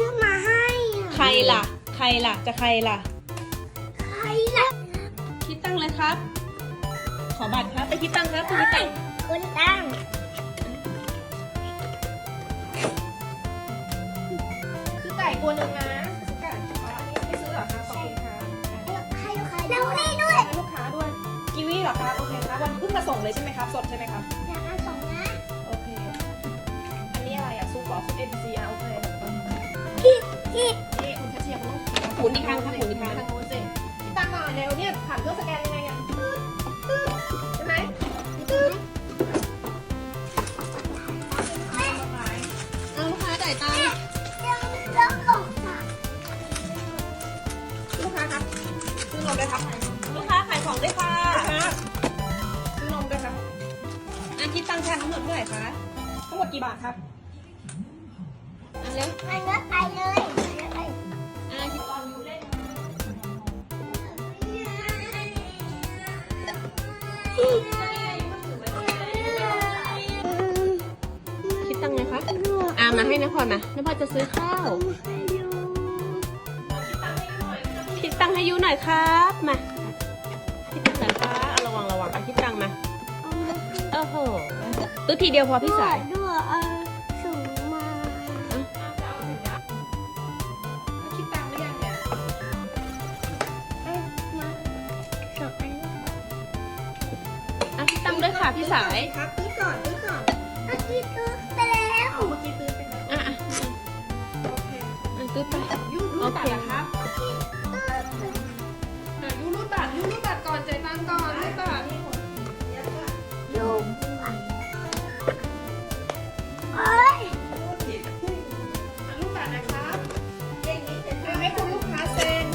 ล่ะ ใครล่ะ จะใครล่ะ ใครล่ะคิดตังค์เลยครับ ขอบัตรครับ ไปคิดตังค์ครับไปคิดตังค์คุณตั้งซื้อไก่ตัวหนึ่งนะซื้อไก่อ๋ออันนี้ไม่ซื้อเหรอคะขอบคุณค่ะให้ลูกค้าแล้วให้ด้วยให้ลูกค้าด้วยกีวีเหรอคะ โอเคครับวันนี้เพิ่งมาส่งเลยใช่ไหมครับ สดใช่ไหมครับ พี่พี่นี่คุณแคชเชียร์คุณต้องหมุนอีกครั้งครับหมุนอีกครั้ง ทางโน้นสิพี่ตั้งหน่อยเร็วเนี่ยผ่านเครื่องสแกนยังไงอะใช่ไหมเอาลูกค้าจ่ายตังค์เดี๋ยวเดี๋ยวส่งค่ะลูกค้าครับซื้อนมได้ครับลูกค้าขายของได้วยค่ะครับซื้อนมได้ครับอะคิดตังค์ค่ะทั้งหมดเท่าไหร่คะทั้งหมดกี่บาทครับ เร็วมันก็ไปเลยไปอะคิดตอนอยู่เล่นคิดตังค์ไหมคะอะมาให้นพรมานพรจะซื้อข้าว คิดตังค์ให้ยูหน่อยครับมาคิดตังค์หน่อยค่ะเอาระวังระวังอะคิดตังค์มาโอ้โหซื้อทีเดียวพอพี่สายด้วย ดตังค์ด้วยค่ะพี่สายครับตื้อก่อนตื้อก่อนเมื่อกี้ซื้อไปแล้วเอาเมื่อกี้ตื้อไปแล้วอะอะโอเคอะตื้อไปยูรูดบัตรนะครับอะยูรูดบัตรยูรูดบัตรก่อนจ่ายตังค์ก่อนรูดบัตรลูกเอ้ยอะรูดบัตรนะครับเดี๋ยวให้คุณลูกค้าเซ็น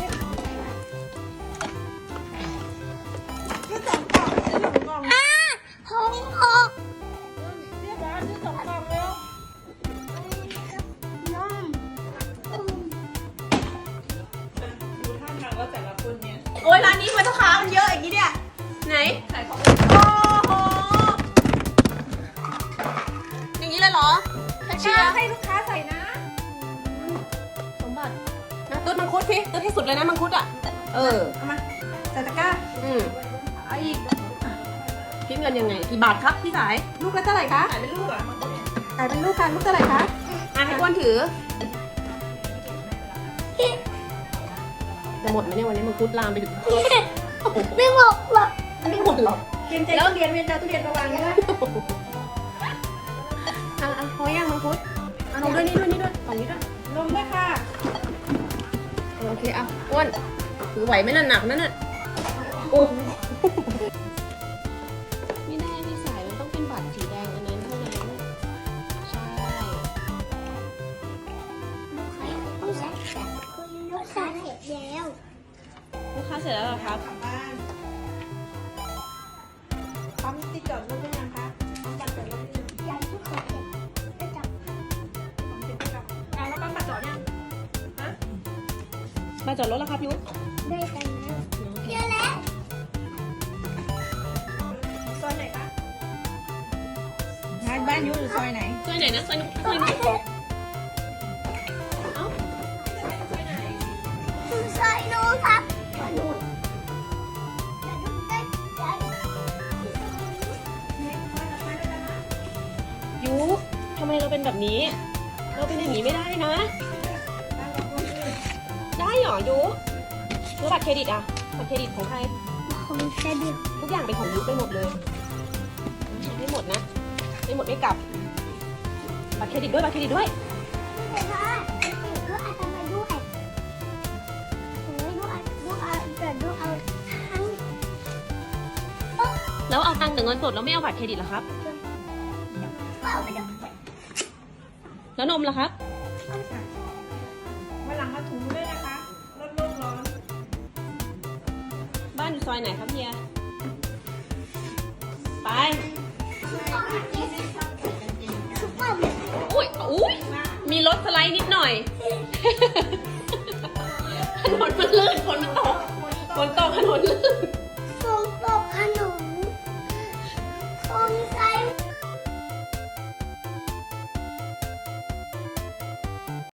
ให้สองกล่อง อ้ยร้านนี้ทำไมลูกค้ามันเยอะอย่างนี้เนี่ย ไหนขายของโอ้โหอย่างนี้เลยเหรอแคชเชียร์ให้ลูกค้าใส่นะสมบัตินะตุ๊ดมังคุดพี่ตุ๊ดให้สุดเลยนะมังคุดอะ เออ เอามาใส่ตะกร้าอืมเอาอีกคิดเงินยังไง กี่บาทครับพี่สาย ลูกละเท่าไหร่คะขายเป็นลูกเหรอขายเป็นลูกค่ะลูกเท่าไหร่คะอะให้อ้วนถือ จะหมดไหมเนี่ยวันนี้มังคุดลามไปถึงไม่หมกหรอกไม่หมดหรอกเรียนใจทุเรียนเรียนใจทุเรียนระวังนะอะอะพอยังมังคุดเอานมด้วยนี่ด้วยนี่ด้วยฝั่งนี้ด้วยนมด้วยค่ะเออโอเคอะอ้วนถือไหวไหมน่ะหนักนั่นน่ะ ลูกค้าเสร็จแล้วเหรอครับ กลับบ้านปั๊มติดจอดรถได้ยังคะปั๊มบัตรจอดรถได้ยังอยากทุกคนเห็นได้จับปั๊มติดไปกับอะแล้วปั๊มบัตรจอดยังฮะมาจอดรถแล้วครับยุทธได้กันแล้วเจอแล้วซอยไหนคะบ้านบ้านยูอยู่ซอยไหนซอยไหนนะซอยซอยนี้เอ้ ทำไมเราเป็นแบบนี้ เราเป็นอย่างนี้ไม่ได้นะ ได้เหรอยุแล้วบัตรเครดิตอะบัตรเครดิตของใคร ของเซบิวทุกอย่างเป็นของยุไปหมดเลยไม่หมดนะไม่หมดไม่กลับ บัตรเครดิตด้วยบัตรเครดิตด้วยแต่ว่าติดก็อาจจะมาด้วยผมไม่รู้อาจรู้อาจจะรู้เอาทั้งแล้วเอาตังค์แต่เงินสดแล้วไม่เอาบัตรเครดิตเหรอครับ แล้วนมล่ะครับวันหลังมาถูด้วยนะคะรถโลกร้อน บ้านอยู่ซอยไหนครับเฮีย ไปทุกวันอุ้ยอุ้ยมีรถสไลด์นิดหน่อย ถนนมันลื่นฝนมันตกฝนตกถนนลื่นฝนตกขนมฝน